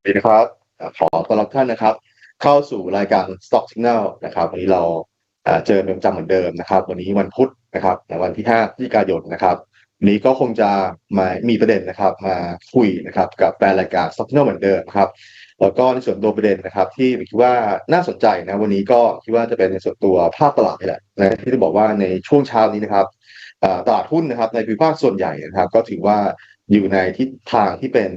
สวัสดีนะครับ ขอต้อนรับท่านนะครับ เข้าสู่รายการ Stock Signal นะครับ วันนี้เราเจอเป็นประจำเหมือนเดิมนะครับ วันนี้วันพุธนะครับในวันที่5พฤศจิกายนนะครับวันนี้ก็คงจะมามีประเด็นนะครับ มาคุยนะครับกับแฟนรายการ Stock Signal เหมือนเดิมครับ แล้วก็ในส่วนตัวประเด็นนะครับ ที่ผมคิดว่าน่าสนใจนะวันนี้ก็คิดว่าจะเป็นในส่วนตัวภาพตลาดนี่แหละนะที่จะบอกว่าในช่วงเช้านี้นะครับตลาดหุ้นนะครับในภูมิภาคส่วนใหญ่นะครับ ก็ถือว่าอยู่ในทิศทางที่เป็น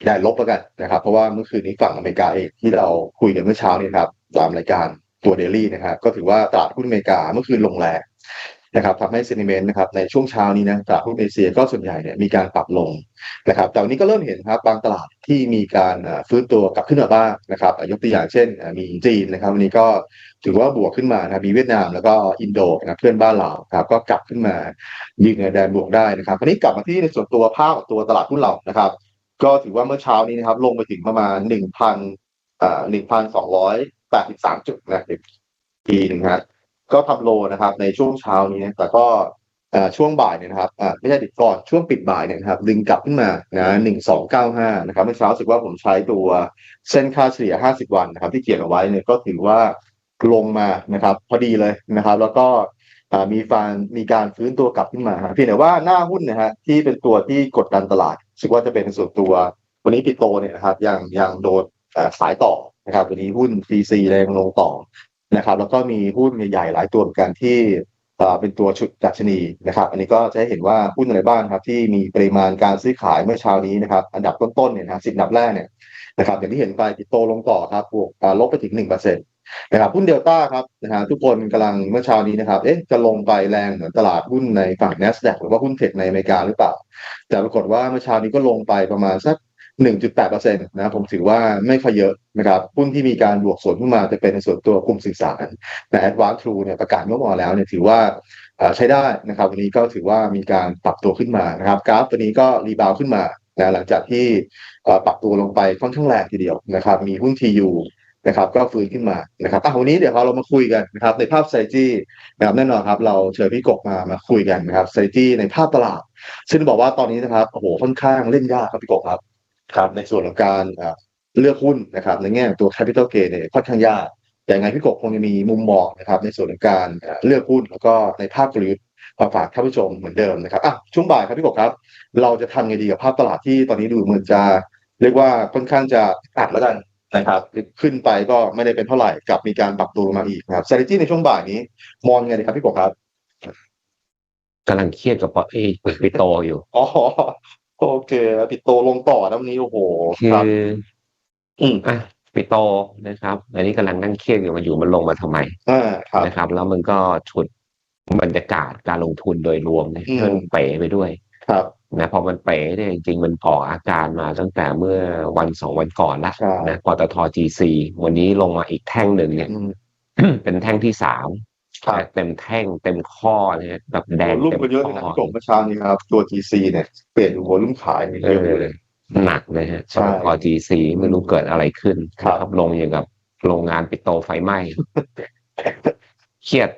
อ่าใหญ่ลบแล้วกันนะครับ เพราะว่าเมื่อคืนนี้ฝั่งอเมริกาเองที่เราคุยกันเมื่อเช้านี้ครับตามรายการตัวเดลี่นะครับก็ถือว่าตลาดหุ้นอเมริกาเมื่อคืนลงแรงนะครับทำให้เซนิเมนต์นะครับในช่วงเช้านี้นะตลาดหุ้นเอเชียก็ส่วนใหญ่เนี่ยมีการปรับลงนะครับแต่วันนี้ก็เริ่มเห็นครับบางตลาดที่มีการฟื้นตัวกลับขึ้นมาบ้างนะครับยกตัวอย่างเช่นมีจีนนะครับวันนี้ก็ถือว่าบวกขึ้นมานะครับมีเวียดนามแล้วก็อินโดนะเพื่อนบ้านเราครับก็กลับขึ้นมายืนในแดนบวกได้นะครับวันนี้กลับมาที่ในส่วนตัวภาพของตัวตลาดหุ้นเรานะครับ ก็ถือว่าเมื่อเช้านี้นะครับ ลงไปถึงประมาณหนึ่งพันอ่าหนึ่งพันสองร้อยแปดสิบสามจุดนะทีหนึ่งฮะก็ทำโลนะครับ ในช่วงเช้านี้นะแต่ก็อ่าช่วงบ่ายเนี่ยนะครับอ่าไม่ใช่ดิก่อนช่วงปิดบ่ายเนี่ยนะครับดึงกลับขึ้นมานะหนึ่งสองเก้าห้านะครับเมื่อเช้ารู้สึกว่าผมใช้ตัวเส้นค่าเฉลี่ยห้าสิบวันนะครับ ที่เขียนเอาไว้เนี่ยก็ถือว่าลงมานะครับ พอดีเลยนะครับ แล้วก็ มีฟานมีการฟื้นตัวกลับขึ้นมาเพียงแต่ว่าหน้าหุ้นนะฮะที่เป็นตัวที่กดดันตลาดรู้สึกว่าจะเป็นส่วนตัว วันนี้ปิโตเนี่ยนะครับยังยังโดนสายต่อนะครับวันนี้หุ้น TC แรงลงต่อนะครับแล้วก็มีหุ้นใหญ่ๆหลายตัวเหมือนกันที่เป็นตัวชุดดัชนีนะครับ อันนี้ก็จะเห็นว่าหุ้นอะไรบ้างครับ ที่มีปริมาณการซื้อขายเมื่อเช้านี้นะครับ อันดับต้นๆเนี่ยนะสิบอันดับแรกเนี่ยนะครับอย่างที่เห็นไปปิโตลงต่อครับบวกลบไปถึงหนึ่งเปอร์เซ็นต์ นะครับหุ้นเดลต้าครับนะฮะทุกคนกำลังเมื่อเช้านี้นะครับเอ๊ะจะลงไปแรงเหมือนตลาดหุ้นในฝั่ง NASDAQ หรือว่าหุ้นเทคในอเมริกาหรือเปล่า แต่ปรากฏว่าเมื่อเช้านี้ก็ลงไปประมาณสัก 1.8%นะครับผมถือว่าไม่ค่อยเยอะนะครับหุ้นที่มีการบวกส่วนขึ้นมาจะเป็นในส่วนตัวกลุ่มสื่อสารแต่ Advanced True เนี่ยประกาศเมื่อวานแล้วเนี่ยถือว่าใช้ได้นะครับ วันนี้ก็ถือว่ามีการปรับตัวขึ้นมานะครับ กราฟตัวนี้ก็รีบาวขึ้นมานะหลังจากที่ปรับตัวลงไปค่อนข้างแรงทีเดียวนะครับ มีหุ้น TU นะครับก็ฟื้นขึ้นมานะครับอะวันนี้เดี๋ยวเรามาคุยกันนะครับในภาพ strategy นะครับแน่นอนครับเราเชิญพี่กบมามาคุยกันนะครับ strategy ในภาพตลาด ซึ่งบอกว่าตอนนี้นะครับโอ้โหค่อนข้างเล่นยากครับพี่กบครับครับ ในส่วนของการเลือกหุ้นนะครับในแง่ตัว capital gain เนี่ยค่อนข้างยากแต่ยังไงพี่กบคงจะมีมุมมองนะครับในส่วนของการเอ่อเลือกหุ้นแล้วก็ในภาพกลยุทธ์มาฝากท่านผู้ชมเหมือนเดิมนะครับอะช่วงบ่ายครับพี่กบครับ เราจะทำไงดีกับภาพตลาดที่ตอนนี้ดูเหมือนจะ เรียกว่าค่อนข้างจะอัดแล้วกัน นะครับ ขึ้นไปก็ไม่ได้เป็นเท่าไหร่กลับมีการปรับตัวลงมาอีกนะครับ strategy ในช่วงบ่ายนี้ มองไงดีครับพี่กบครับกำลังเครียดกับเพราะไอ้ปิโตอยู่อ๋อโอเคปิดโตลงต่อนะวันนี้โอ้โหคืครับออืมอะปิโตนะครับ อันนี้กำลังนั่งเครียดอยู่มันอยู่มันลงมาทำไมอ่าครับนะครับ แล้วมันก็ฉุดบรรยากาศการลงทุนโดยรวมเนี่ยอืมให้มันเป๋ไปด้วย ครับ นะพอมันเป๋เนี่ยจริงๆ มันออกอาการมาตั้งแต่เมื่อวันสองวันก่อนละใช่ นะปตท GC วันนี้ลงมาอีกแท่งหนึ่งเนี่ย อืม เป็นแท่งที่สามครับเต็มแท่งเต็มข้อเนี่ย แบบแดงรุ่มเต็มกันเยอะข้เลยนะอพี่กบเมื่อเช้านี้ครับ ตัว GC เนี่ยเปลี่ยนหัวรุ่มขายไปเอเยอะอเลย หนักเลยฮะใช่พอ GC ไม่รู้เกิดอะไรขึ้นครับ นะครับลงอย่างกับโรงงานปิดโตไฟไหม้ เครียด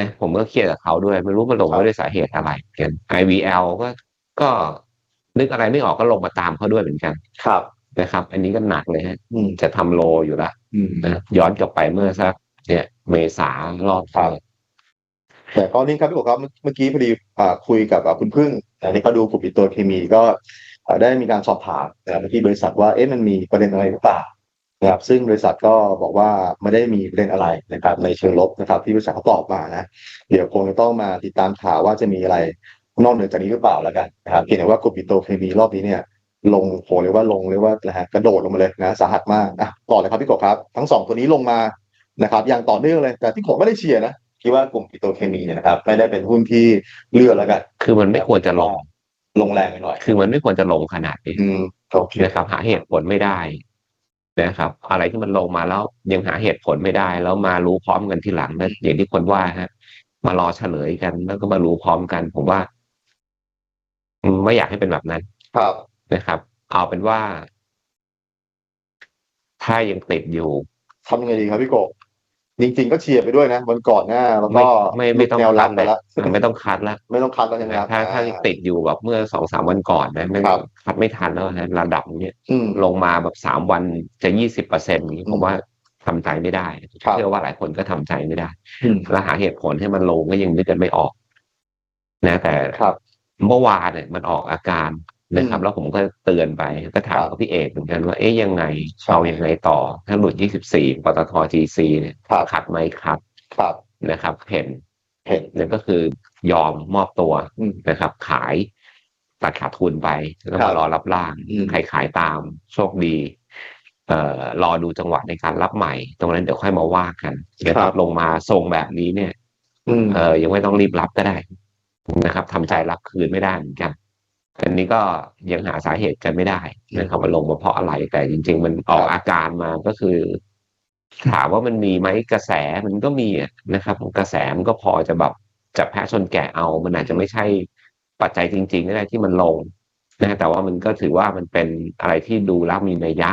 นะผมก็เครียดกับเขาด้วย ไม่รู้มันลงมาด้วยสาเหตุอะไรกัน IVL ก็ ก็นึกอะไรไม่ออกก็ลงมาตามเขาด้วยเหมือนกัน ครับนะครับ อันนี้ก็หนักเลยฮะอืมจะทำโลอยู่ละอืมนะย้อนกลับไปเมื่อสักเนี่ย เมษารอบครับแต่ตอนนี้ครับพี่กบครับเมื่อเมื่อกี้พอดีอ่าคุยกับอ่าคุณพึ่งอันนี้เขาดูกลุ่มปิโตรเคมีก็อ่าได้มีการสอบถามนะครับที่บริษัทว่าเอ๊ะมันมีประเด็นอะไรหรือเปล่านะครับ ซึ่งบริษัทก็บอกว่าไม่ได้มีประเด็นอะไรนะครับ ในเชิงลบนะครับ ที่บริษัทเขาตอบมานะ เดี๋ยวคงจะต้องมาติดตามข่าวว่าจะมีอะไร นอกเหนือจากนี้หรือเปล่าแล้วกันนะครับเพียงแต่ว่ากลุ่มปิโตรเคมีรอบนี้เนี่ยลงโหเรียกว่าลงเรียกว่านะฮะกระโดดลงมาเลยนะสาหัสมากอะต่อเลยครับพี่กบครับ ทั้งสองตัวนี้ลงมานะครับ อย่างต่อเนื่องเลย แต่ที่ผมไม่ได้เชียร์นะคิดว่ากลุ่มปิโตรเคมีเนี่ยนะครับไม่ได้เป็นหุ้นที่เลือกแล้วกัน คือมันไม่ควรจะลงลงแรงไปหน่อย คือมันไม่ควรจะลงขนาดนี้อืมโอเคนะครับ หาเหตุผลไม่ได้นะครับ อะไรที่มันลงมาแล้วยังหาเหตุผลไม่ได้ แล้วมารู้พร้อมกันทีหลังนะอย่างที่คนว่าฮะมารอเฉลยกัน แล้วก็มารู้พร้อมกัน ผมว่าอืม ไม่อยากให้เป็นแบบนั้น ครับนะครับ เอาเป็นว่า ถ้ายังติดอยู่ทำยังไงดีครับพี่กบจริง ๆ ก็เชียร์ไปด้วยนะวันก่อนหน้าแล้วก็ไม่ไม่ไม่ต้องแนวคัรัดบเลไปยแล้วไม่ต้องคัดแล้วไม่ต้องคัดแล้วใช่ไหมครับถ้าถ้าอ่ติดอยู่แบบเมื่อสองสามวันก่อนนะไม่ครับคัดไม่ทันแล้วนะระดับเนี้ยอืมลงมาแบบสามวันจะยี่สิบเปอร์เซ็นต์นี้อืมผมว่าทำใจไม่ได้ครับเชื่อว่าหลายคนก็ทำใจไม่ได้อืมแล้วหาเหตุผลให้มันลงก็ยังนึกกันไม่ออก นะ แต่ครับ เมื่อวานเนี่ยมันออกอาการนะครับอืมแล้วผมก็เตือนไปก็ถามครับกับพี่เอกเหมือนกันว่าเอ๊ยยังไงใช่เอายังไงต่อ ถ้าหลุดยี่สิบสี่ปตทจีซีเนี่ยครับคัดไหมคัดครับนะครับเห็นเห็นเนี่ยก็คือยอมมอบตัวอืมนะครับ ขายตัดขาดทุนไปแล้วครัมาบรอรับร่างอืมใครขายตามโชคดีเอ่อรอดูจังหวะในการรับใหม่ ตรงนั้นเดี๋ยวค่อยมาว่ากันนะครับลงมาทรงแบบนี้เนี่ยอืมเออยังไม่ต้องรีบรับก็ได้ นะครับทำใจรับคืนไม่ได้เหมือนกันอันนี้ก็ยังหาสาเหตุกันไม่ได้นะครับว่าลงมาเพราะอะไรแต่จริง ๆ มันออกครับอาการมาก็คือ ถามว่ามันมีไหมกระแสมันก็มีอะนะครับกระแสมันก็พอจะแบบจับแพะชนแกะเอา มันอาจจะไม่ใช่ปัจจัยจริงๆก็ได้ที่มันลงนะแต่ว่ามันก็ถือว่ามันเป็นอะไรที่ดูแล้วมีนัยยะ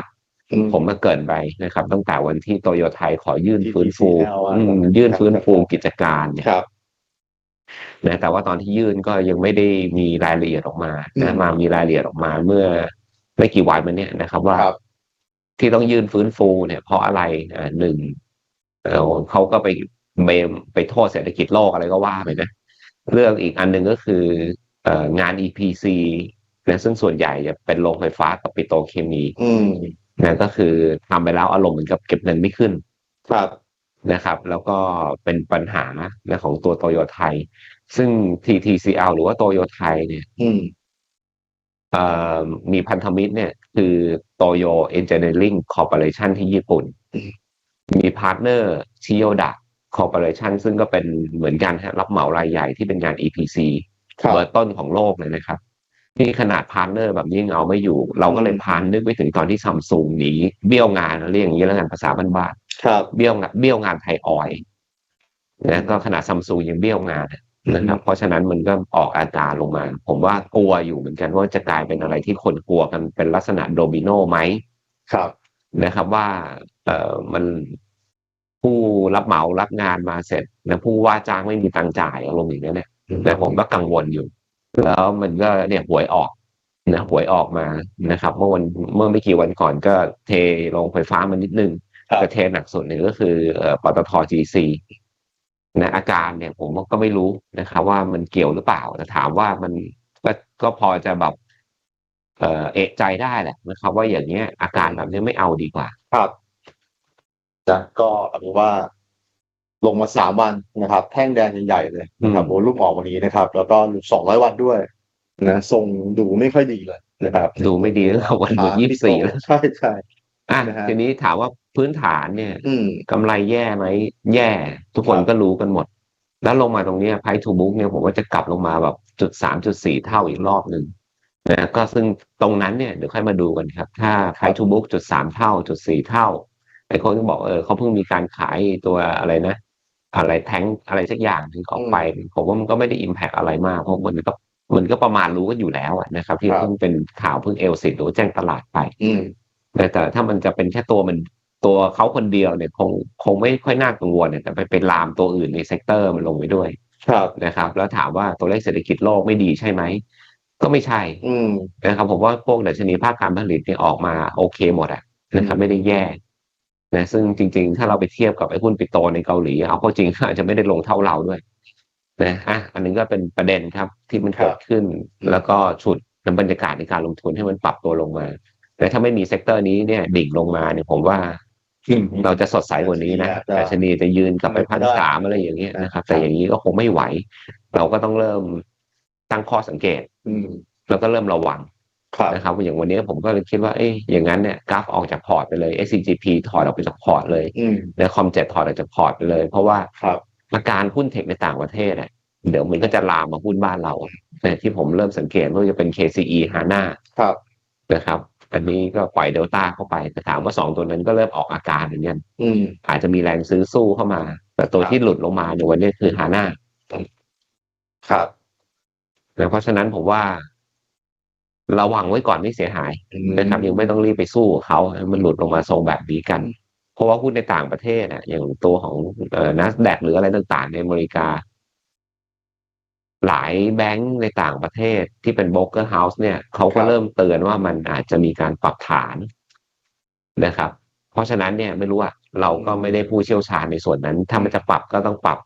อืมผมมาเกรินไปนะครับ ตั้งแต่วันที่โตโยไทยขอยื่นที่ฟื้นฟู TCL อะอืมยื่นฟื้นฟูครับกิจการเนี่ยครับ นะแต่ว่าตอนที่ยื่นก็ยังไม่ได้มีรายละเอียดออกมาอืนะมมามีรายละเอียดออกมาเมื่อไม่กี่วันมาเนี้ยนะครับ ว่าครับที่ต้องยื่นฟื้นฟูเนี่ย เพราะอะไรอ่าหนึ่งเอ่อเขาก็ไปเบมไปโทษเศรษฐกิจโลกอะไรก็ว่าไปนะเรื่องอีกอันหนึ่งก็คือเอ่องาน EPC นะซึ่งส่วนใหญ่จะเป็นโรงไฟฟ้ากับปิโตรเคมีอืมนะก็คือทำไปแล้วอารมณ์เหมือนกับเก็บเงินไม่ขึ้น ครับ นะครับ แล้วก็เป็นปัญหานะของตัวโตโยไทย ซึ่ง TTCL หรือว่าโตโยไทยเนี่ยอืมเอ่อมีพันธมิตรเนี่ย คือโตโยเอนจิเนียริงคอร์ปอเรชันที่ญี่ปุ่นอืมมีพาร์ทเนอร์ชิโยดะคอร์ปอเรชันซึ่งก็เป็นเหมือนกันฮะรับเหมารายใหญ่ที่เป็นงาน EPC ครับเบอร์ต้นของโลกเลยนะครับ ที่ขนาดพาร์ทเนอร์แบบนี้ยังเอาไม่อยู่ เราก็เลยอืมพานนึกไปถึงตอนที่ซัมซุงหนีเบี้ยวงานเรียกอย่างนี้แล้วกันภาษาบ้านครับๆเบี้ยวงานเบี้ยวงานไทยออยล์นะก็ขนาดซัมซุงยังเบี้ยวงานนะครับเพราะฉะนั้นมันก็ออกอาการลงมา ผมว่ากลัวอยู่เหมือนกันว่าจะกลายเป็นอะไรที่คนกลัวกันเป็นลักษณะโดมิโนไหมครับนะครับว่า เอ่อมันผู้รับเหมารับงานมาเสร็จนะผู้ว่าจ้างไม่มีตังค์จ่ายอารมณ์อย่างนี้ยเนี่ยแต่ผมก็กังวลอยู่ แล้วมันก็เนี่ยหวยออกนะหวยออกมานะครับ เมื่อวันเมื่อไม่กี่วันก่อนก็เทโรงไฟฟ้ามานิดนึงครับแต่เทหนักสุดเนี่ยก็คือเอ่อปตท GC นะอาการเนี่ยผมก็ไม่รู้นะครับ ว่ามันเกี่ยวหรือเปล่าแต่ถามว่ามันก็ก็พอจะแบบเอ่อเอะใจได้แหละนะครับ ว่าอย่างเงี้ยอาการแบบนี้ไม่เอาดีกว่า ครับนะก็เอาเป็นว่า ลงมาสามวันนะครับ แท่งแดงใหญ่ๆเลยนะครับอืมโอ้รูปออกวันนี้นะครับ แล้วก็สองร้อยวันด้วยนะทรงดูไม่ค่อยดีเลยนะครับ ดูไม่ดีแล้ววันหมดยี่สิบสี่แล้วใช่ใช่อะนะฮะทีนี้ถามว่าพื้นฐานเนี่ยอืมกำไรแย่ไหมแย่ ทุกคนครับก็รู้กันหมด แล้วลงมาตรงเนี้ไพทูบุ๊กเนี่ยผมว่าจะกลับลงมาแบบจุดสามจุดสี่เท่าอีกรอบหนึ่งนะก็ซึ่งตรงนั้นเนี่ยเดี๋ยวค่อยมาดูกันครับ ถ้าไพทูบุ๊กจุดสามเท่าจุดสี่เท่าไอ้คนก็บอกเออเขาเพิ่งมีการขายตัวอะไรนะ อะไรแท้งอะไรสักอย่างถึงออกไป ผมว่ามันก็ไม่ได้อิมแพกอะไรมาก เพราะมันก็มันก็ประมาณรู้กันอยู่แล้วอะนะครับ ที่ครับเพิ่งเป็นข่าวเพิ่งเอลสิหรือว่าแจ้งตลาดไปอืมแต่แต่ถ้ามันจะเป็นแค่ตัวมันตัวเขาคนเดียวเนี่ยคงคงไม่ค่อยน่ากังวลเนี่ยแต่ไปเป็นลามตัวอื่นในเซกเตอร์มันลงไปด้วย ครับนะครับ แล้วถามว่าตัวเลขเศรษฐกิจโลกไม่ดีใช่ไหมก็ไม่ใช่อืมนะครับผมว่าพวกดัชนีภาคการผลิตเนี่ยออกมาโอเคหมดอะนะครับอืมไม่ได้แย่ นะซึ่งจริงๆ ถ้าเราไปเทียบกับไอ้หุ้นปิโตในเกาหลี เอาเข้าจริงอาจจะไม่ได้ลงเท่าเราด้วยนะอะอันนี้ก็เป็นประเด็นครับที่มันเกิดขึ้น แล้วก็ฉุดนำบรรยากาศในการลงทุนให้มันปรับตัวลงมา แต่ถ้าไม่มีเซกเตอร์นี้เนี่ยดิ่งลงมาเนี่ยผมว่าอืมเราจะสดใสกว่านี้นะจะดัชนีจะยืนกลับไปไม่พันได้สามอะไรอย่างเงี้ยนะครับครับ แต่อย่างนี้ก็คงไม่ไหว เราก็ต้องเริ่มตั้งข้อสังเกตอืมแล้วก็เริ่มระวังครับ นะครับอย่างวันนี้ผมก็เลยคิดว่าเอ้ยอย่างนั้นเนี่ยกราฟออกจากพอร์ตไปเลย SCGP ถอดออกไปจากพอร์ตเลยอืมแล้วคอมเจ็ตถอดออกจากพอร์ตไปเลย เพราะว่าครับอาการหุ้นเทคในต่างประเทศอะเดี๋ยวมันก็จะลามมาหุ้นบ้านเราเนี่ยที่ผมเริ่มสังเกตว่าจะเป็น KCE HANA ครับนะครับ อันนี้ก็ปล่อยเดลต้าเข้าไปแต่ถามว่าสองตัวนั้นก็เริ่มออกอาการเหมือนกันอืมอาจจะมีแรงซื้อสู้เข้ามา แต่ตัวครับที่หลุดลงมาในวันนี้คือฮาน่าครับเพราะฉะนั้นผมว่า ระวังไว้ก่อนไม่เสียหายอืมนะครับยังไม่ต้องรีบไปสู้กับเขาให้มันหลุดลงมาทรงแบบนี้กัน เพราะว่าหุ้นในต่างประเทศอะอย่างตัวของเอ่อ NASDAQ หรืออะไรต่างๆ ในอเมริกา หลายแบงก์ในต่างประเทศที่เป็น broker house เนี่ยเขาก็ครับเริ่มเตือนว่ามันอาจจะมีการปรับฐานนะครับ เพราะฉะนั้นเนี่ยไม่รู้อะเราก็ไม่ได้ผู้เชี่ยวชาญในส่วนนั้น ถ้ามันจะปรับก็ต้องปรับ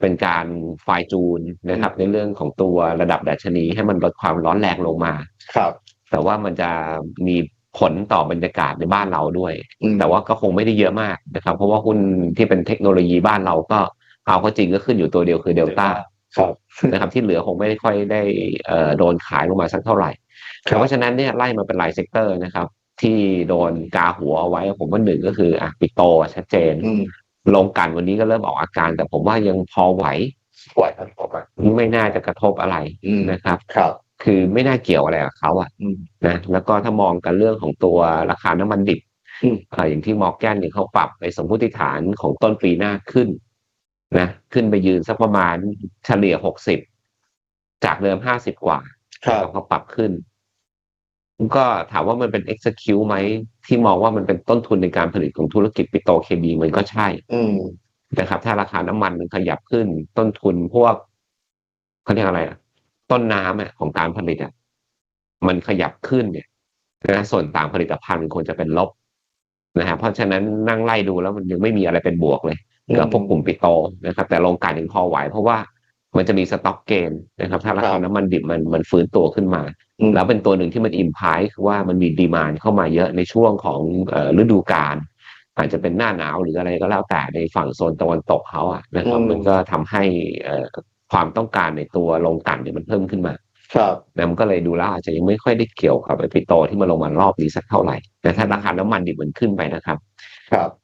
เป็นการไฟล์จูนนะครับ ในเรื่องของตัวระดับดัชนีให้มันลดความร้อนแรงลงมา ครับ แต่ว่ามันจะมีผลต่อบรรยากาศในบ้านเราด้วยอืมแต่ว่าก็คงไม่ได้เยอะมากนะครับ เพราะว่าหุ้นที่เป็นเทคโนโลยีบ้านเราก็เอาก็จริงก็ขึ้นอยู่ตัวเดียวคือเดลต้าครับนะครับ ที่เหลือคงไม่ได้ค่อยได้เอ่อโดนขายลงมาสักเท่าไหร่ครับเพราะฉะนั้นเนี่ยไล่มาเป็นหลายเซกเตอร์นะครับ ที่โดนกาหัวเอาไว้ผมว่าหนึ่งก็คืออะปิโตชัดเจนอืม ลงกันวันนี้ก็เริ่มออกอาการ แต่ผมว่ายังพอไหวไหวครับผมอะไม่น่าจะกระทบอะไรอืมนะครับ ครับ คือไม่น่าเกี่ยวอะไรกับเขาอะอืมนะแล้วก็ถ้ามองกันเรื่องของตัวราคาน้ำมันดิบอืมเอ่ออย่างที่มอร์แกนเนี่ยเขาปรับไปสมมติฐานของต้นปีหน้าขึ้นนะขึ้นไปยืนสักประมาณเฉลี่ยหกสิบจากเดิมห้าสิบกว่าครับเขาปรับขึ้น ก็ถามว่ามันเป็น execute ไหมที่มองว่ามันเป็นต้นทุนในการผลิตของธุรกิจปิโตรเคมีมันก็ใช่ อืมนะครับ ถ้าราคาน้ำมันมันขยับขึ้น ต้นทุนพวกเขาเรียกอะไรอะต้นน้ำอะของการผลิตอะมันขยับขึ้นเนี่ยนะส่วนต่างผลิตภัณฑ์มันควรจะเป็นลบนะฮะเพราะฉะนั้นนั่งไล่ดูแล้วมันยังไม่มีอะไรเป็นบวกเลยกับพวกกลุ่มปิโตนะครับ แต่โรงกลั่นยังพอไหวเพราะว่ามันจะมีสต็อกเกนนะครับ ถ้าราครัคาบน้ำมันดิบมันมันฟื้นตัวขึ้นมาอืม แล้วเป็นตัวหนึ่งที่มันอิมพายคือว่ามันมีดีมานเข้ามาเยอะในช่วงของเอ่อฤดูกาลอาจจะเป็นหน้าหนาวหรืออะไรก็แล้วแต่ในฝั่งโซนตะวันตกเขาอะนะครับอืมมันก็ทำให้เอ่อความต้องการในตัวโรงกลั่นเนี่ยมันเพิ่มขึ้นมา ครับนะมันก็เลยดูแล้วอาจจะยังไม่ค่อยได้เกี่ยวกับไอ้ปิโตที่มันลงมารอบนี้สักเท่าไหร่แต่ถ้าราคาน้ำมันดิบมันขึ้นไปนะครับ ครับเอ่อ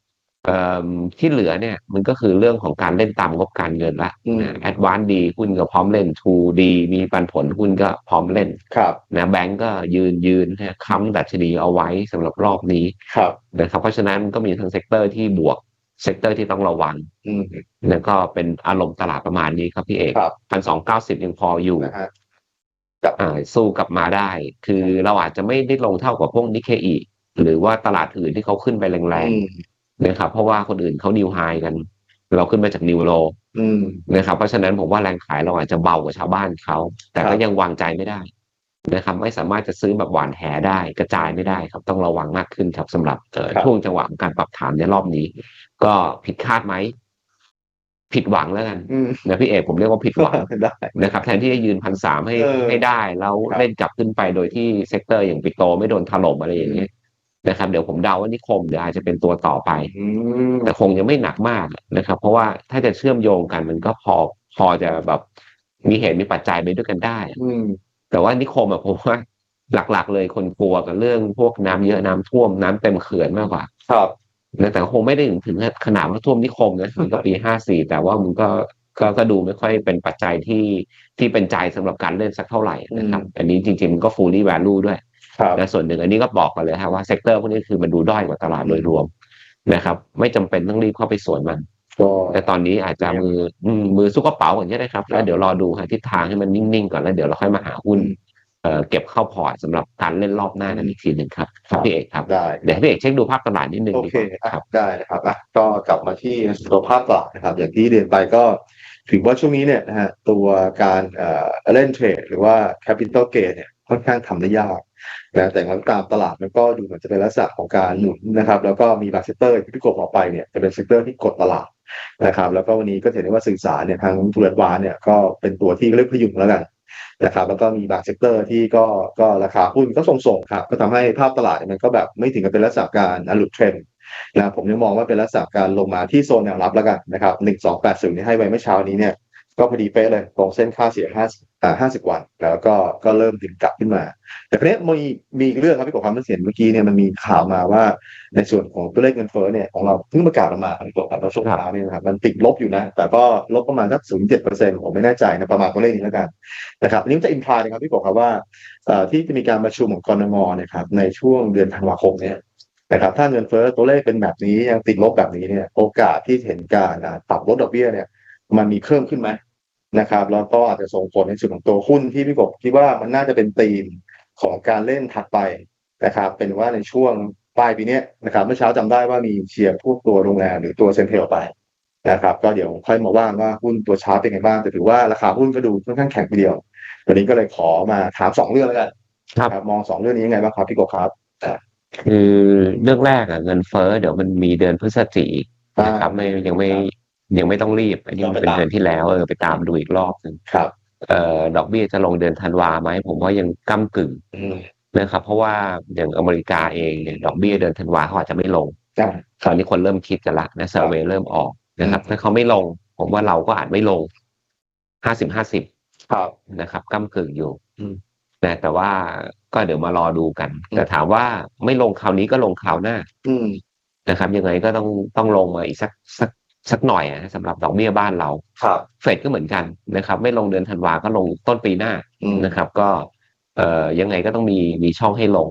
ที่เหลือเนี่ยมันก็คือเรื่องของการเล่นตามงบการเงินละอืมแอดวานดีหุ้นก็พร้อมเล่นทูดีมีปันผลหุ้นก็พร้อมเล่นครับนะแบงก์ก็ยืนยืนนะค้ำดัชนีเอาไว้สำหรับรอบนี้ครับนะครับเพราะฉะนั้นก็มีทั้งเซกเตอร์ที่บวกเซกเตอร์ที่ต้องระวังอืมแล้วก็เป็นอารมณ์ตลาดประมาณนี้ครับพี่เอกครับพันสองเก้าสิบยังพออยู่นะฮะอ่าสู้กลับมาได้ คือเราอาจจะไม่ได้ลงเท่ากับพวกนิเคอีหรือว่าตลาดอื่นที่เขาขึ้นไปแรงอืมๆ นะครับเพราะว่าคนอื่นเขานิวไฮกัน เราขึ้นมาจากนิวโลอืมนะครับเพราะฉะนั้นผมว่าแรงขายเราอาจจะเบากว่าชาวบ้านเขา แต่ครัก็บยังวางใจไม่ได้นะครับ ไม่สามารถจะซื้อแบบหวานแหได้กระจายไม่ได้ครับ ต้องระวังมากขึ้นครับสำหรับเอ่อครับช่วงจังหวะของการปรับฐานในรอบนี้ ก็ผิดคาดไหมผิดหวังแล้วกันอืมนะพี่เอกผมเรียกว่าผิดหวังได้นะครับแทนที่จะยืนพันสามให้เออให้ได้ แล้วครับเล่นกลับขึ้นไปโดยที่เซกเตอร์อย่างปิโตไม่โดนถล่มอะไรอย่างเงี้ย นะครับ เดี๋ยวผมเดาว่านิคมเดี๋ยวอาจจะเป็นตัวต่อไปอืมแต่คงยังไม่หนักมากนะครับ เพราะว่าถ้าจะเชื่อมโยงกันมันก็พอพอจะแบบมีเหตุมีปัจจัยไปด้วยกันได้อืมแต่ว่านิคมอะผมว่าหลัก ๆ เลยคนกลัวกับเรื่องพวกน้ำเยอะน้ำท่วมน้ำเต็มเขื่อนมากกว่า ครับนะแต่คงไม่ได้ถึงถึงขนาดว่าท่วมนิคมนะมันก็ปีห้าสี่แต่ว่ามันก็ก็ก็ดูไม่ค่อยเป็นปัจจัยที่ที่เป็นใจสำหรับการเล่นสักเท่าไหร่นะครับ อันนี้จริงๆมันก็ fully value ด้วย ครับนะส่วนหนึ่งอันนี้ก็บอกกันเลยครับว่าเซกเตอร์พวกนี้คือมันดูด้อยกว่าตลาดโดยรวมนะครับ ไม่จำเป็นต้องรีบเข้าไปสวนมันก็แต่ตอนนี้อาจจะมืออืมมือสู้กระเป๋าก่อนก็ได้ครับ แล้วเดี๋ยวรอดูฮะทิศทางให้มันนิ่งๆก่อนแล้วเดี๋ยวเราค่อยมาหาหุ้นเอ่อเก็บเข้าพอร์ตสำหรับการเล่นรอบหน้ากันอีกทีหนึ่งครับครับพี่เอกครับได้เดี๋ยวให้พี่เอกเช็คดูภาพตลาดนิดนึงโอดีเคกว่าอะครับได้นะครับอะก็กลับมาที่สุขภาพตลาดนะครับ อย่างที่เรียนไปก็ถือว่าช่วงนี้เนี่ยนะฮะตัวการเอ่อเล่นเทรดหรือว่า capital gain เนี่ยค่อนข้างทำได้ยาก นะแต่งั้นตามตลาดมันก็ดูเหมือนจะเป็นลักษณะของการหนุนนะครับ แล้วก็มีบางเซกเตอร์ที่พี่กบบอกไปเนี่ยจะเป็นเซกเตอร์ที่กดตลาดนะครับ แล้วก็วันนี้ก็เห็นได้ว่าสื่อสารเนี่ยทางทุเรศวานเนี่ยก็เป็นตัวที่เรียกพยุงแล้วกันนะครับแล้วก็มีบางเซกเตอร์ที่ก็ก็ราคาหุ้นก็ทรงๆครับก็ทำให้ภาพตลาดมันก็แบบไม่ถึงกับเป็นลักษณะการหลุดเทรนด์นะผมยังมองว่าเป็นลักษณะการลงมาที่โซนแนวรับแล้วกันนะครับหนึ่งสองแปดศูนย์ที่ให้ไว้เมื่อเช้านี้เนี่ย ก็พอดีเป๊ะเลยตรงเส้นค่าเสียห้าอ่าห้าสิบวัน แล้วก็ก็เริ่มดึงกลับขึ้นมา แต่คราวนี้มีมีอีกเรื่องครับพี่กบความเสียนเมื่อกี้เนี่ยมันมีข่าวมาว่าในส่วนของตัวเลขเงินเฟ้อเนี่ยของเราเพิ่งประกาศออกมาครับพี่กบครับแล้วช่วงเช้าเนี่ยนะครับมันติดลบอยู่นะ แต่ก็ลบประมาณสักศูนย์เจ็ดเปอร์เซ็นต์ผมไม่แน่ใจนะประมาณตัวเลขนี้แล้วกันนะครับอันนี้จะอิมพลายนะครับพี่กบครับว่าเอ่อที่จะมีการประชุมของกรงงนะครับในช่วงเดือนธันวาคมเนี่ยนะครับถ้าเงินเฟ้อตัวเลขเป็นแบบนี้ยังติดลบแบบนี้เนี่ยโอกาสที่เห็นการปรับลดดอกเบี้ยเนี่ย มันมีเพิ่มขึ้นไหมนะครับ แล้วก็อาจจะส่งผลในส่วนของตัวหุ้นที่พี่กบคิดว่ามันน่าจะเป็นธีมของการเล่นถัดไปนะครับ เป็นว่าในช่วงปลายปีเนี้ยนะครับ เมื่อเช้าจำได้ว่ามีเชียร์พวกตัวโรงแรมหรือตัวเซ็นเทลไปนะครับ ก็เดี๋ยวค่อยมาว่างว่าหุ้นตัวชาร์ตเป็นไงบ้างแต่ถือว่าราคาหุ้นก็ดูค่อนข้างแข็งทีเดียววันนี้ก็เลยขอมาถามสองเรื่องแล้วกันครับมองสองเรื่องนี้ยังไงบ้างครับพี่กบครับคือเรื่องแรกอะเงินเฟ้อเดี๋ยวมันมีเดือนพฤศจิกนะครับไม่ยังไม่ ยังไม่ต้องรีบอันนี้มันเป็นเดือนที่แล้วเออไปตามดูอีกรอบหนึ่งครับเอ่อดอกเบี้ยจะลงเดือนธันวาไหมผมว่ายังก้ากึ่งอืมนะครับเพราะว่าอย่างอเมริกาเองเนี่ยดอกเบี้ยเดือนธันวาเขาอาจจะไม่ลงอ่าคราวนี้คนเริ่มคิดกันละนะเซอร์เวเริ่มออกนะครับอืมถ้าเขาไม่ลง ผมว่าเราก็อาจไม่ลงห้าสิบห้าสิบครับนะครับก้ากึ่งอยู่อืมนะแต่ว่าก็เดี๋ยวมารอดูกันอืมแต่ถามว่าไม่ลงคราวนี้ก็ลงคราวหน้าอืมนะครับ ยังไงก็ต้องต้องลงมาอีกสักสัก สักหน่อยอะสำหรับดอกเบี้ยบ้านเราครับเฟดก็เหมือนกันนะครับ ไม่ลงเดือนธันวาก็ลงต้นปีหน้าอืมนะครับ ก็เอ่อยังไงก็ต้องมีมีช่องให้ลง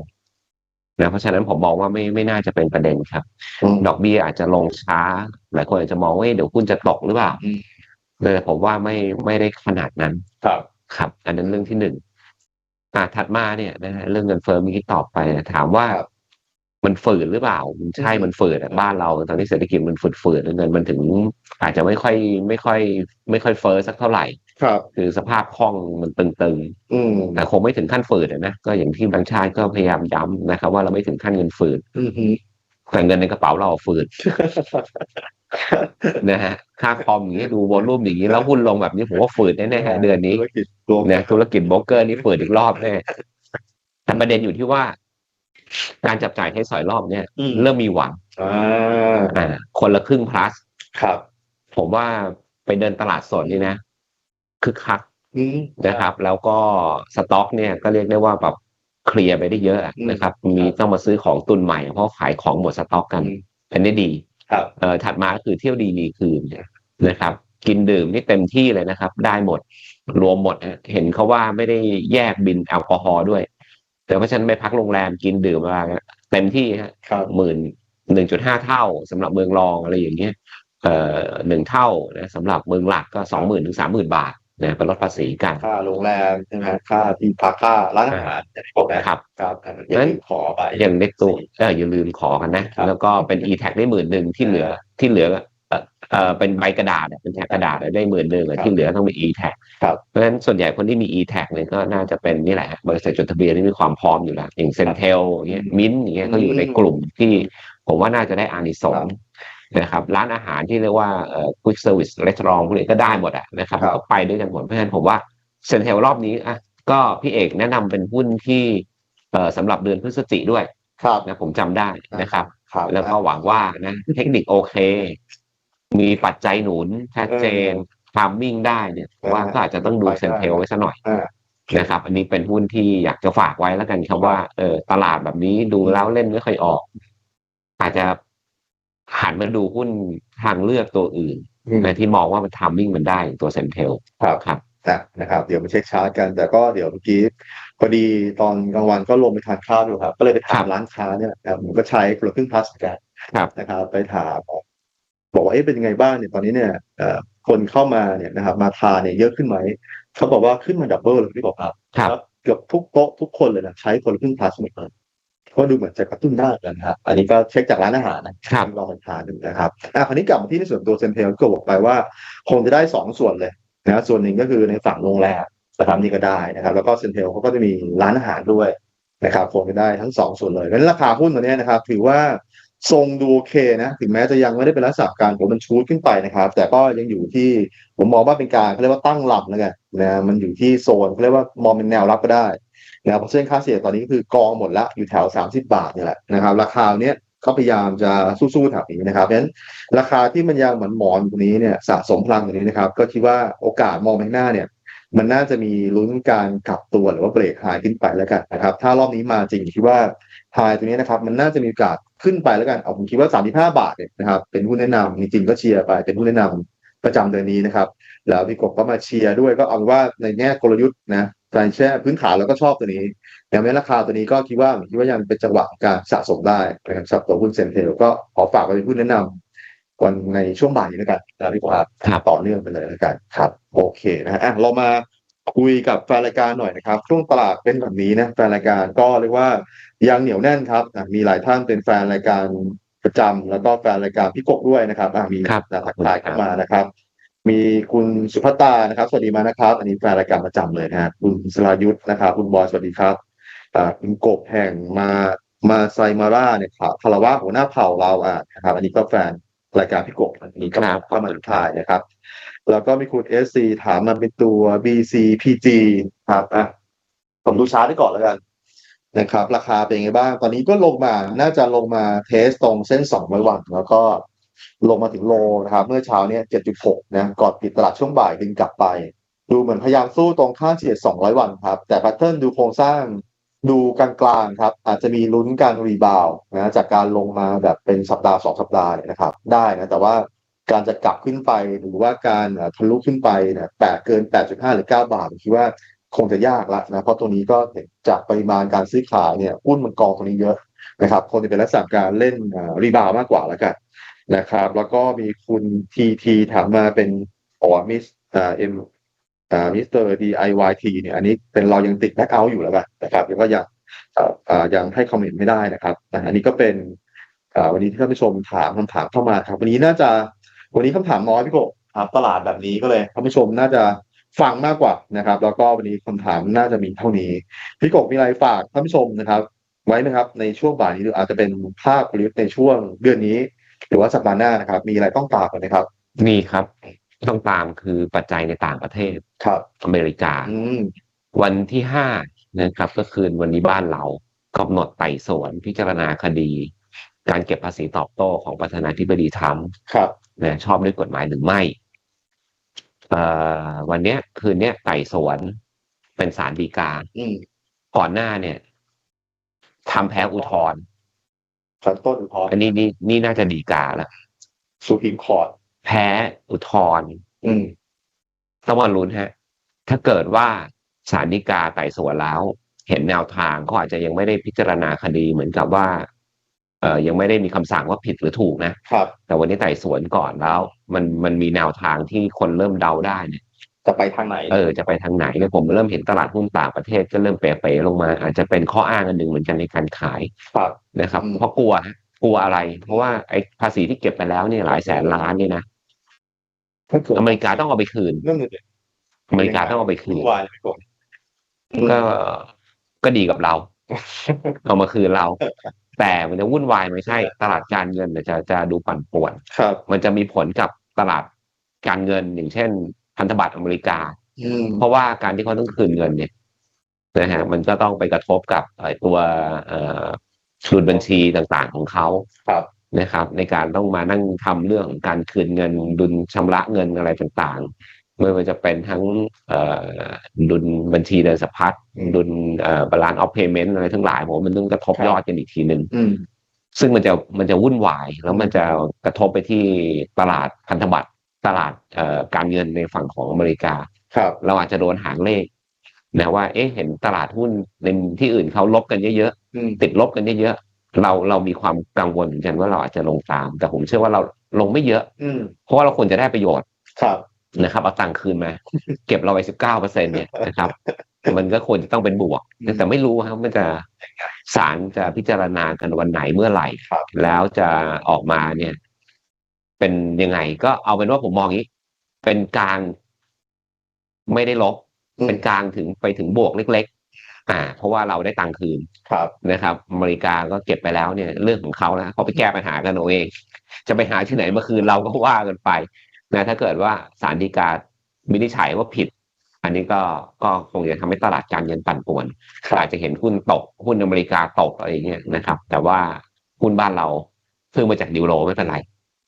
นะเพราะฉะนั้นผมมองว่าไม่ไม่น่าจะเป็นประเด็นครับอืมดอกเบี้ยอาจจะลงช้า หลายคนอาจจะมองว่าเอ๊ะเดี๋ยวหุ้นจะตกหรือเปล่าอืมแต่ผมว่าไม่ไม่ได้ขนาดนั้น ครับครับ อันนั้นเรื่องที่หนึ่งอ่าถัดมาเนี่ยนะฮะเรื่องเงินเฟ้อเมื่อกี้ตอบไปนะถามว่าครับ มันฝืดหรือเปล่ามันใช่อืมมันฝืดอะบ้านเราตอนนี้เศรษฐกิจมันฝืดฝืดๆเงินมันถึง อาจจะไม่ค่อยไม่ค่อย ไม่ค่อยเฟ้อสักเท่าไหร่ ครับ คือสภาพคล่องมันตึงอืมๆแต่คงไม่ถึงขั้นฝืดอะนะก็อย่างที่บางชาติก็พยายามย้ำนะครับ ว่าเราไม่ถึงขั้นเงินฝืดอืมฮึแต่เงินในกระเป๋าเราอะฝืดนะฮะค่าคอมอย่างนี้ดูวอลลุ่มอย่างนี้แล้วหุ้นลงแบบนี้ผมว่าฝืดแน่ๆฮะเดือนนี้ธุรกิจรวมเนี่ยธุรกิจโบรกเกอร์นี่ฝืดอีกรอบแน่แต่ประเด็นอยู่ที่ว่า การจับจ่ายให้สอยรอบเนี่ยอืมเริ่มมีหวังอ่าอ่าคนละครึ่ง plus ครับ ผมว่าไปเดินตลาดสดนี่นะคึกคักอืมนะครับ แล้วก็สต็อก เนี่ยก็เรียกได้ว่าแบบเคลียร์ไปได้เยอะอะอืมนะครับ มีต้องมาซื้อของตุนใหม่ เพราะขายของหมดสต็อกกันอืมอันนี้ดีครับเอ่อถัดมาก็คือเที่ยวดีมีคืนนะครับ กินดื่มนี่เต็มที่เลยนะครับ ได้หมดรวมหมดฮะเห็นเขาว่าไม่ได้แยกบินแอลกอฮอล์ด้วย แต่เพราะฉะนันไปพักโรงแรมกินดื่มอะไรเต็มที่ฮะครับหมื่นหนึ่งจุดห้าเท่าสำหรับเมืองรองอะไรอย่างเงี้ยเอ่อหนึ่งเท่านะสำหรับเมืองหลักก็สองหมื่นถึงสามหมื่นบาทนะเป็นลดภาษีกันค่าโรงแรมใช่ไหมค่าที่พักค่าร้านอาหารอย่างที่ผมนะครับครับอันนั้นอย่าลืมขอไปอย่างในตัวเอออย่าลืมขอกันนะครับแล้วก็เป็น e tag ได้หมื่นหนึ่งที่เหลือที่เหลือ เอ่อเอ่อเป็นใบกระดาษอะเป็นแท็กกระดาษอะได้หมื่นหนึ่งอะที่เหลือต้องเป็น e tag ครับเพราะฉะนั้นส่วนใหญ่คนที่มี e tag เนี่ยก็น่าจะเป็นนี่แหละบริษัทจดทะเบียนที่มีความพร้อมอยู่แล้วอย่างเซนเทลอย่างเงี้ยมินอย่างเงี้ยก็อยู่ในกลุ่มที่ผมว่าน่าจะได้อานิสงครับส์นะครับร้านอาหารที่เรียกว่าเอ่อ quick service restaurant พวกนี้ก็ได้หมดอะนะครับครับก็ไปด้วยกันหมดเพราะฉะนั้นผมว่าเซนเทลรอบนี้อะก็พี่เอกแนะนำเป็นหุ้นที่เอ่อสำหรับเดือนพฤศจิกด้วยครับนะผมจำได้นะครับครับ แล้วก็หวังว่านะเทคนิคโอเค มีปัจจัยหนุนชัดเจนทามมิ่งได้เนี่ยเออว่าก็อาจจะต้องดูไปได้เซนเทลไว้สักหน่อยอ่านะครับ อันนี้เป็นหุ้นที่อยากจะฝากไว้แล้วกันครับว่าเออตลาดแบบนี้ดูแล้วเล่นไม่ค่อยออก อาจจะหันมาดูหุ้นทางเลือกตัวอื่นอืมนะที่มองว่ามันทามมิ่งมันได้อย่างตัวเซนเทลครับครับนะนะครับเดี๋ยวมาเช็คชาร์ตกัน แต่ก็เดี๋ยวเมื่อกี้พอดีตอนกลางวันก็ลงไปทานข้าวอยู่ครับ ก็เลยไปครัถามบร้านค้าเนี่ยนะครับผมก็ใช้คนละครึ่งพลัสเหมือนกันครับนะครับ ไปถาม บอกว่าเอ๊ะเป็นยังไงบ้างเนี่ยตอนนี้เนี่ยเอ่อคนเข้ามาเนี่ยนะครับมาทานเนี่ยเยอะขึ้นไหมเขาบอกว่าขึ้นมาดับเบิลเลยพี่บอกครับครับเกือบทุกโต๊ะทุกคนเลยนะใช้คนละครึ่งพลัสหมดเลยก็ดูเหมือนจะกระตุ้นได้เหมือนกันนะครับอันนี้ก็เช็คจากร้านอาหารนะครับลองไปทานดูนะครับอะคราวนี้กลับมาที่ในส่วนตัวเซนเทลก็บอกไปว่า คงจะได้สองส่วนเลยนะส่วนหนึ่งก็คือในฝั่งโรงแรมนะครับนี่ก็ได้นะครับ แล้วก็เซนเทลเขาก็จะมีร้านอาหารด้วยนะครับคงจะได้ทั้งสองส่วนเลยเพราะฉะนั้นราคาหุ้นตัวเนี้ยนะครับ ถือว่า ทรงดูโอเคนะถึงแม้จะยังไม่ได้เป็นลักษณะการผมมันชูดขึ้นไปนะครับ แต่ก็ยังอยู่ที่ผมมองว่าเป็นการเขาเรียกว่าตั้งหลำแล้วกันนะมันอยู่ที่โซนเขาเรียกว่ามองเป็นแนวรับก็ได้นะครับเพราะเส้นค่าเฉลี่ยตอนนี้ก็คือกองหมดละอยู่แถว 30 บาทนี่แหละนะครับ ราคาเนี้ยเขาพยายามจะสู้ๆแถวนี้นะครับเพราะฉะนั้นราคาที่มันยังเหมือนหมอนตรงนี้เนี่ยสะสมพลังตรงนี้นะครับ ก็คิดว่าโอกาสมองไปข้างหน้าเนี่ย มันน่าจะมีลุ้นการกลับตัวหรือว่าเบรกไฮขึ้นไปแล้วกันนะครับ ถ้ารอบนี้มาจริงคิดว่า ไฮตรงนี้นะครับมันน่าจะมีโอกาสขึ้นไปแล้วกันเอาผมคิดว่า 35 บาทเนี่ยนะครับเป็นหุ้นแนะนำจริงๆก็เชียร์ไปเป็นหุ้นแนะนำประจำเดือนนี้นะครับแล้วพี่กบก็มาเชียร์ด้วยก็เอาเป็นว่าในแง่กลยุทธ์นะการแช่พื้นฐานเราก็ชอบตัวนี้อย่างแม้ราคาตัวนี้ก็คิดว่าคิดว่ายังเป็นจังหวะการสะสมได้นะครับสำหรับตัวหุ้นเซนเทลก็ขอฝากไว้เป็นหุ้นแนะนำวันในช่วงบ่ายนี้แล้วกันนะพี่กบครับครับต่อเนื่องไปเลยแล้วกันครับ โอเคนะฮะอะเรามา คุยกับแฟนรายการหน่อยนะครับ ช่วงตลาดเป็นแบบนี้นะแฟนรายการก็เรียกว่ายังเหนียวแน่นครับอะมีหลายท่านเป็นแฟนรายการประจำแล้วก็แฟนรายการพี่กบด้วยนะครับอะมีครับนะทักทายเข้ามานะครับ มีคุณสุภัตตานะครับ สวัสดีมานะครับ อันนี้แฟนรายการประจำเลยนะฮะคุณสรายุทธนะครับ คุณบอยสวัสดีครับอ่าคุณกบแห่งมามาไซมาร่าเนี่ยครับคารวะหัวหน้าเผ่าเราอะนะครับ อันนี้ก็แฟนรายการพี่กบอันนี้ก็ครับเข้ามาทักทายนะครับ แล้วก็มีคุณเอสซีถามมาเป็นตัว BCPG ครับอะผมดูชาร์ตได้ก่อนแล้วกันนะครับ ราคาเป็นยังไงบ้าง ตอนนี้ก็ลงมาน่าจะลงมาเทสตรงเส้น200วันแล้วก็ลงมาถึงโลนะครับ เมื่อเช้าเนี่ย7.6นะก่อนปิดตลาดช่วงบ่ายดึงกลับไป ดูเหมือนพยายามสู้ตรงค่าเฉลี่ย200 วันครับ แต่แพทเทิร์นดูโครงสร้างดูกลางๆครับ อาจจะมีลุ้นการรีบาวด์นะจากการลงมาแบบเป็นสัปดาห์สองสัปดาห์เนี่ยนะครับ ได้นะแต่ว่า การจะกลับขึ้นไปหรือว่าการทะลุขึ้นไปเนี่ยแปดเกิน 8.5 หรือ 9 บาทผมคิดว่าคงจะยากละนะเพราะตัวนี้ก็จากปริมาณการซื้อขายเนี่ยหุ้นมันกองตรงนี้เยอะนะครับคงจะเป็นลักษณะการเล่นรีบาวมากกว่าแล้วกันนะครับ แล้วก็มีคุณทีทีถามมาเป็นอ๋อมิสอ่าเอ็มอ่ามิสเตอร์ดีไอวทีเนี่ยอันนี้เป็นเรายังติดแบ็กเอาท์อยู่แล้วกันนะครับแล้วก็ยังยังให้คอมเมนต์ไม่ได้นะครับอ่าอันนี้ก็เป็นวันนี้ที่ท่านผู้ชมถามคำถามเข้ามาครับ วันนี้น่าจะ วันนี้คำถามน้อยพี่โกบครับตลาดแบบนี้ก็เลยท่านผู้ชมน่าจะฟังมากกว่านะครับ แล้วก็วันนี้คำถามน่าจะมีเท่านี้พี่กบมีอะไรฝากท่านผู้ชมนะครับ ไว้นะครับ ในช่วงบ่ายนี้หรืออาจจะเป็นภาคกลยุทธ์ในช่วงเดือนนี้ หรือว่าสัปดาห์หน้านะครับ มีอะไรต้องตามกันนะครับนี่ครับต้องตามคือปัจจัยในต่างประเทศครับอเมริกาอืมวันที่ห้านะครับ ก็คือวันนี้บ้านเรากำหนดไต่สวนพิจารณาคดี การเก็บภาษีตอบโต้ของประธานาธิบดีทรัมป์ครับนะชอบด้วยกฎหมายหรือไม่เอ่อวันเนี้ย คืนเนี้ยไต่สวนเป็นศาลฎีกาอืมก่อนหน้าเนี่ยทำแพ้อุทธรณ์ชั้นต้นอุทธรอันนี้นี่นี่น่าจะฎีกาแล้วสุพีมคอร์ดแพ้อุทธรณ์อืมต้องมาลุ้นฮะ ถ้าเกิดว่าศาลฎีกาไต่สวนแล้ว เห็นแนวทางก็อาจจะยังไม่ได้พิจารณาคดีเหมือนกับว่าเอ่อ ยังไม่ได้มีคำสั่งว่าผิดหรือถูกนะครับ แต่วันนี้ไต่สวนก่อนแล้ว มันมันมีแนวทางที่คนเริ่มเดาได้เนี่ยจะไปทางไหน เออจะไปทางไหนเนี่ยผมเริ่มเห็นตลาดหุ้นต่างประเทศก็เริ่มเป๋ๆลงมา อาจจะเป็นข้ออ้างอันหนึ่งเหมือนกันในการขายครับนะครับอืมเพราะกลัวฮะกลัวอะไร เพราะว่าไอ้ภาษีที่เก็บไปแล้วเนี่ยหลายแสนล้านเนี่ยนะถ้าเกิดอเมริกาต้องเอาไปคืนเรื่องอื่นอเมริกาต้องเอาไปคืนวายพี่กบก็ก็ดีกับเรา เอามาคืนเราแต่มันจะวุ่นวายไม่ใช่ ตลาดการเงินเนี่ยจะจะดูปั่นป่วนครับ มันจะมีผลกับตลาดการเงินอย่างเช่น พันธบัตรอเมริกาอืมเพราะว่าการที่เขาต้องคืนเงินเนี่ยนะฮะมันก็ต้องไปกระทบกับไอ้ตัวเอ่อสูตรบัญชีต่างๆของเขาครับนะครับ ในการต้องมานั่งทำเรื่องของการคืนเงินดุลชำระเงินอะไรต่างๆ ไม่ว่าจะเป็นทั้งเอ่อดุลบัญชีเดินสะพัดอืมดุลเอ่อบาลานซ์ออฟเพย์เมนต์อะไรทั้งหลายผมว่ามันต้องกระทบครับยอดกันอีกทีหนึ่งอืมซึ่งมันจะมันจะวุ่นวาย แล้วมันจะกระทบไปที่ตลาดพันธบัตรตลาดเอ่อการเงินในฝั่งของอเมริกาครับเราอาจจะโดนหางเลขนะว่า เอ๊ะเห็นตลาดหุ้นในที่อื่นเขาลบกันเยอะอืมๆติดลบกันเยอะๆเราเรามีความกังวลเหมือนกันว่าเราอาจจะลงตาม แต่ผมเชื่อว่าเราลงไม่เยอะอืมเพราะว่าเราควรจะได้ประโยชน์ครับ นะครับเอาตังค์คืนมา เก็บเราไปสิบเก้าเปอร์เซ็นเนี่ยนะครับ มันก็ควรจะต้องเป็นบวกอืมแต่ไม่รู้ครับมันจะศาลจะพิจารณากันวันไหนเมื่อไหร่ครับแล้วจะออกมาเนี่ย เป็นยังไง ก็เอาเป็นว่าผมมองงี้ เป็นกลางไม่ได้ลบอืมเป็นกลางถึงไปถึงบวกเล็ก ๆ อ่า เพราะว่าเราได้ตังค์คืนครับนะครับ อเมริกาก็เก็บไปแล้วเนี่ย เรื่องของเขานะเขาไปแก้ปัญหากันเอาเอง จะไปหาที่ไหนมาคืนเราก็ว่ากันไป นะถ้าเกิดว่าศาลฎีกาวินิจฉัยว่าผิด อันนี้ก็ก็คงจะทำให้ตลาดการเงินปั่นป่วนครับอาจจะเห็นหุ้นตกหุ้นอเมริกาตกอะไรอย่างเงี้ยนะครับ แต่ว่าหุ้นบ้านเราเพิ่งมาจากนิวโรไม่เป็นไร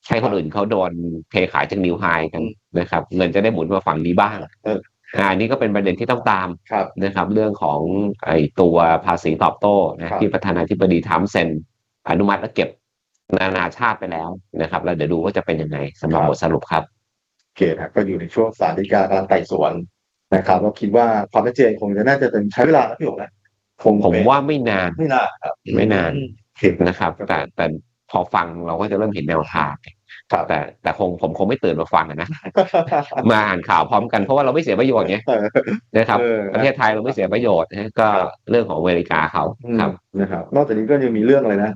ให้คนอื่นเขาโดนเทขายจากนิวไฮกันนะครับ เงินจะได้หมุนมาฝั่งนี้บ้างเอออ่าอันนี้ก็เป็นประเด็นที่ต้องตามครับนะครับ เรื่องของไอ้ตัวภาษีตอบโต้นะครับที่ประธานาธิบดีทรัมป์เซ็นอนุมัติและเก็บ นานาชาติไปแล้วนะครับ แล้วเดี๋ยวดูว่าจะเป็นยังไงสำหรับครับบทสรุปครับโอเคครับก็อยู่ในช่วงสารดีกาการไต่สวนนะครับก็คิดว่าความชัดเจนคงจะน่าจะเป็นใช้เวลานะพี่โอ๋นะคงผมเป็นว่าไม่นานไม่นานครับไม่นานอืมโอเคนะครับ แต่แต่พอฟังเราก็จะเริ่มเห็นแนวทางครับแต่แต่คงผมคงไม่ตื่นมาฟังอะนะมาอ่านข่าวพร้อมกันเพราะว่าเราไม่เสียประโยชน์ไงเออนะครับเออประเทศไทยเราไม่เสียประโยชน์นะก็เรื่องของอเมริกาเขาครับนะครับ นอกจากนี้ก็ยังมีเรื่องอะไรนะ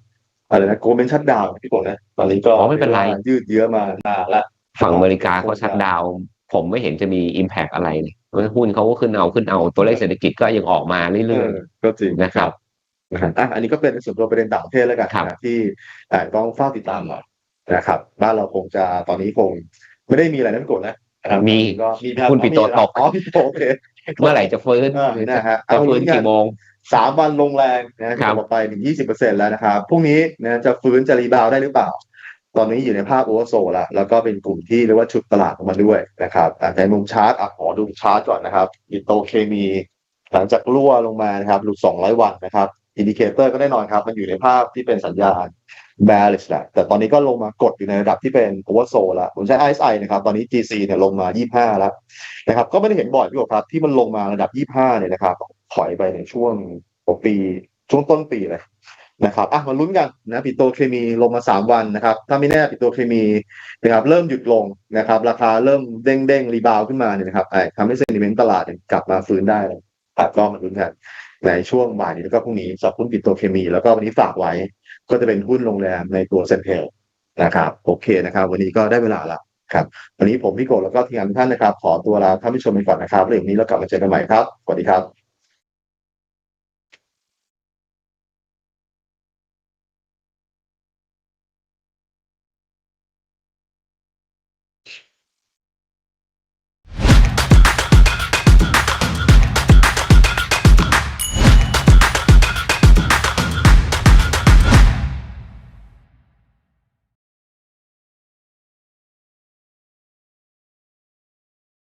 อะไรนะโกลเมนชัดดาวพี่ผมนะตอนนี้ก็อ๋อไม่เป็นไร ยืดเยื้อมานานละฝั่งอเมริกาเขาชัดดาวน์ผมไม่เห็นจะมี Impact อะไรเลยหุ้นเขาก็ขึ้นเอาขึ้นเอาตัวเลขเศรษฐกิจก็ยังออกมาเอเรื่อยอก็จริงๆนะครับนะครับอะอันนี้ก็เป็นส่วนตัวประเด็นต่างประเทศแล้วกันครับนะที่อ่าต้องเฝ้าติดตามหน่อยนะครับบ้านเราคงจะตอนนี้คงไม่ได้มีอะไรนั่นกดนะนะครับมีก็มีหุ้นปิดตัวตกอ๋อปิดตัวโอเคเมื่อไหร่จะฟื้นเออนะฮะจะฟื้นเอาลุ้นกันกี่โมง สามวันลงแรงนะครับต่อไปถึงยี่สิบเปอร์เซ็นแล้วนะครับพรุ่งนี้นะจะฟื้นจะรีบาวด์ได้หรือเปล่า ตอนนี้อยู่ในภาพโอเวอร์โซลแล้วแล้วก็เป็นกลุ่มที่เรียกว่าชุดตลาดออกมาด้วยนะครับอะในมุมชาร์ตอะขอดูชาร์ตก่อนนะครับอิโตเคมี หลังจากรั่วลงมานะครับหลุด200วันนะครับอินดิเคเตอร์ก็แน่นอนครับ มันอยู่ในภาพที่เป็นสัญญาณ bearish แหละแต่ตอนนี้ก็ลงมากดอยู่ในระดับที่เป็น oversold แล้วผมใช้ RSI นะครับ ตอนนี้ GC เนี่ยลงมา 25 แล้วนะครับ ก็ไม่ได้เห็นบ่อยพี่กบครับ ที่มันลงมาระดับ 25 เนี่ยนะครับ ถอยไปในช่วงปีช่วงต้นปีเลยนะครับอะมาลุ้นกันนะปิโตเคมีลงมา3วันนะครับ ถ้าไม่แน่ปิโตเคมีนะครับ เริ่มหยุดลงนะครับ ราคาเริ่มเด้งเด้งรีบาวขึ้นมาเนี่ยนะครับไอ้ทำให้เซนิเมนต์ตลาดกลับมาฟื้นได้ครับก็มาลุ้นกันในช่วงบ่ายนี้แล้วก็พรุ่งนี้สำหรับหุ้นปิโตเคมี แล้วก็วันนี้ฝากไว้ ก็จะเป็นหุ้นโรงแรมในตัวเซนเทลนะครับ โอเคนะครับ วันนี้ก็ได้เวลาละครับ วันนี้ผมพี่โกแล้วก็ทีมงานทุกท่านนะครับ ขอตัวลาท่านผู้ชมไปก่อนนะครับเรื่องนี้แล้วกลับมาเจอกันใหม่ครับสวัสดีครับ